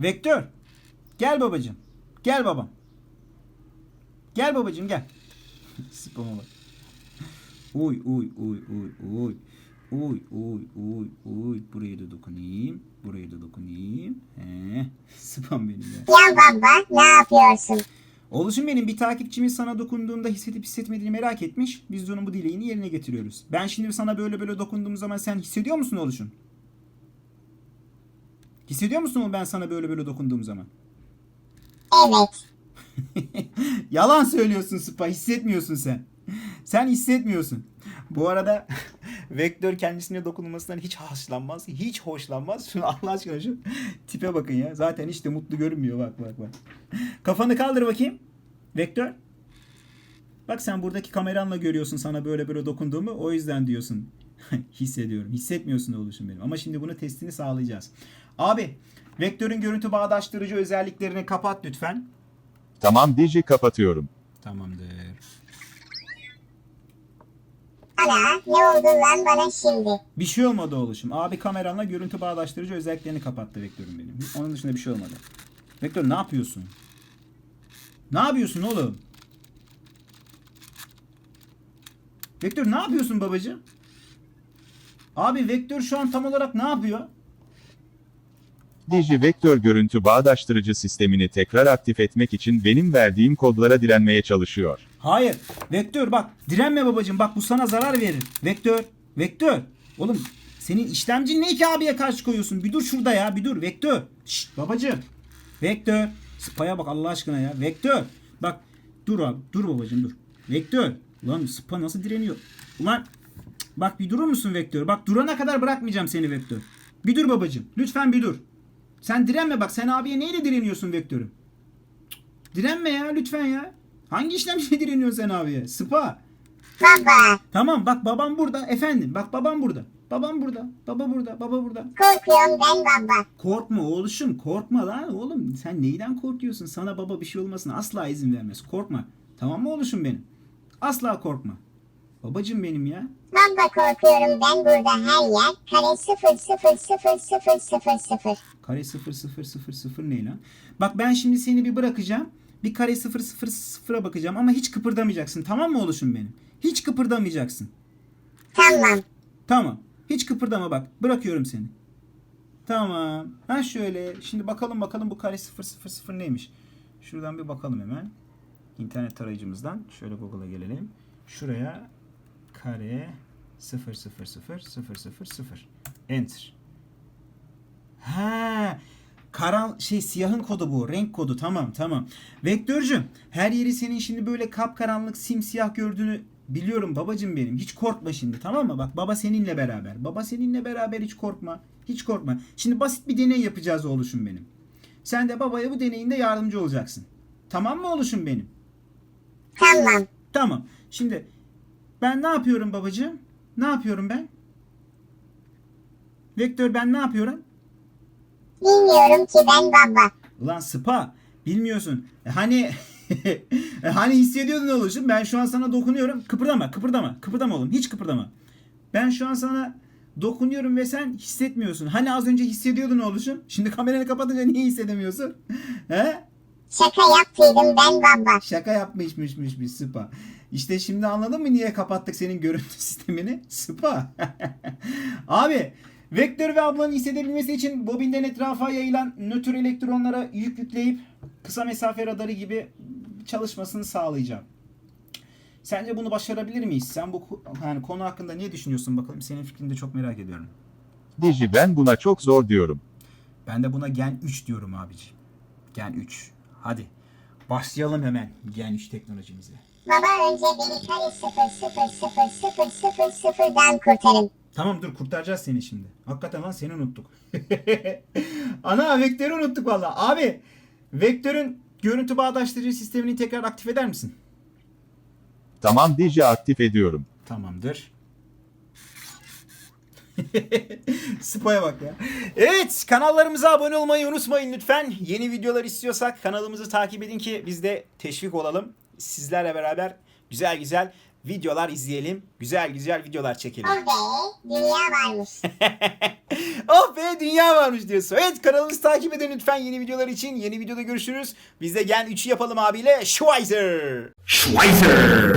Vektör. Gel babacığım. Gel babam. Gel babacığım gel. Spama bak. Uy uy uy uy uy. Uy uy uy uy. Buraya da dokunayım. Buraya da dokunayım. He. Spam benim ya. Ya baba ne yapıyorsun? Oluşum benim bir takipçimiz sana dokunduğunda hissedip hissetmediğini merak etmiş. Biz de onun bu dileğini yerine getiriyoruz. Ben şimdi sana böyle böyle dokunduğum zaman sen hissediyor musun Oluşum? Hissediyor musun oğlum ben sana böyle böyle dokunduğum zaman? Evet. Yalan söylüyorsun Spa. Hissetmiyorsun sen. Sen hissetmiyorsun. Bu arada Vektör kendisine dokunulmasından hiç hoşlanmaz. Hiç hoşlanmaz. Şunu Allah aşkına şu tipe bakın ya. Zaten hiç de mutlu görünmüyor. Bak bak bak. Kafanı kaldır bakayım. Vektör. Bak sen buradaki kameranla görüyorsun sana böyle böyle dokunduğumu. O yüzden diyorsun. Hissediyorum. Hissetmiyorsun oluşum benim. Ama şimdi bunu testini sağlayacağız. Abi Vektör'ün görüntü bağdaştırıcı özelliklerini kapat lütfen. Tamam Digi kapatıyorum. Tamamdır. Ana ne oldu lan bana şimdi? Bir şey olmadı oluşum. Abi kameranla görüntü bağdaştırıcı özelliklerini kapattı Vektör'ün benim. Onun dışında bir şey olmadı. Vektör ne yapıyorsun? Ne yapıyorsun oğlum? Vektör ne yapıyorsun babacığım? Abi Vektör şu an tam olarak ne yapıyor? Digi vektör görüntü bağdaştırıcı sistemini tekrar aktif etmek için benim verdiğim kodlara direnmeye çalışıyor. Hayır. Vektör bak. Direnme babacığım. Bak bu sana zarar verir. Vektör. Vektör. Oğlum senin işlemcin ne ki abiye karşı koyuyorsun? Bir dur şurada ya. Bir dur. Vektör. Şşt babacığım. Vektör. Spa'ya bak Allah aşkına ya. Vektör. Bak. Dur abi. Dur babacığım dur. Vektör. Ulan Spa nasıl direniyor? Ulan. Bak bir durur musun Vektör? Bak durana kadar bırakmayacağım seni Vektör. Bir dur babacığım. Lütfen bir dur. Sen direnme bak. Sen abiye neyle direniyorsun Vektör'üm? Direnme ya lütfen ya. Hangi işlemciye direniyorsun sen abiye? Spa. Baba Tamam bak babam burada. Efendim bak babam burada. Babam burada. Baba burada. Baba burada. korkuyorum ben baba. Korkma oğluşum. Korkma lan oğlum. Sen neyden korkuyorsun? Sana baba bir şey olmasına asla izin vermez. Korkma. Tamam mı oğluşum benim? Asla korkma. Babacım benim ya. Baba korkuyorum ben burada her yer kare sıfır sıfır sıfır sıfır sıfır sıfır. Kare 0 0 0 0 ne lan? Bak ben şimdi seni bir bırakacağım. Bir kare 0 0 0'a bakacağım ama hiç kıpırdamayacaksın. Tamam mı oğluşum benim? Hiç kıpırdamayacaksın. Tamam. Tamam. Hiç kıpırdama bak. Bırakıyorum seni. Tamam. Ha şöyle. Şimdi bakalım bakalım bu kare 000 neymiş? Şuradan bir bakalım hemen. İnternet tarayıcımızdan. Şöyle Google'a gelelim. Şuraya kare 000 000 Enter. Ha, karan şey siyahın kodu bu. Renk kodu. Tamam, tamam. Vektörcüm, her yeri senin şimdi böyle kapkaranlık, simsiyah gördüğünü biliyorum babacım benim. Hiç korkma şimdi, tamam mı? Bak baba seninle beraber. Baba seninle beraber hiç korkma. Hiç korkma. Şimdi basit bir deney yapacağız oğluşum benim. Sen de babaya bu deneyinde yardımcı olacaksın. Tamam mı oğluşum benim? Tamam. Tamam. Şimdi ben ne yapıyorum babacığım? Ne yapıyorum ben? Vektör ben ne yapıyorum? Bilmiyorum ki ben baba. Ulan Spa bilmiyorsun. E Hani e hani hissediyordun oluşum. Ben şu an sana dokunuyorum. Kıpırdama, kıpırdama. Kıpırdama oğlum. Hiç kıpırdama. Ben şu an sana dokunuyorum ve sen hissetmiyorsun. Hani az önce hissediyordun oluşum. Şimdi kameranı kapatınca niye hissedemiyorsun? He? Şaka yaptıydım ben baba. Şaka yapmışmışmış bir Spa. İşte şimdi anladın mı niye kapattık senin görüntü sistemini? Spa. Abi vektör ve ablanın hissedebilmesi için bobinden etrafa yayılan nötr elektronlara yük yükleyip kısa mesafe radarı gibi çalışmasını sağlayacağım. Sence bunu başarabilir miyiz? Sen bu yani konu hakkında ne düşünüyorsun bakalım? Senin fikrini de çok merak ediyorum. Digi ben buna çok zor diyorum. Ben de buna Gen 3 diyorum abici. Gen 3. Hadi başlayalım hemen Gen 3 teknolojimize. Baba önce beni kare sıfır sıfır sıfır sıfır sıfır sıfırdan kurtarın. Tamam dur kurtaracağız seni şimdi. Hakikaten lan seni unuttuk. Ana vektörü unuttuk valla. Abi vektörün görüntü bağdaştırıcı sistemini tekrar aktif eder misin? Tamam Digi aktif ediyorum. Tamamdır. Spa'ya bak ya. Evet kanallarımıza abone olmayı unutmayın lütfen. Yeni videolar istiyorsak kanalımızı takip edin ki biz de teşvik olalım. Sizlerle beraber güzel güzel videolar izleyelim. Güzel güzel videolar çekelim. Oh be dünya varmış. oh be dünya varmış diyorsun. Evet kanalımızı takip edin lütfen yeni videolar için. Yeni videoda görüşürüz. Biz de Gen 3'ü yapalım abiyle. Schweizer. Schweizer!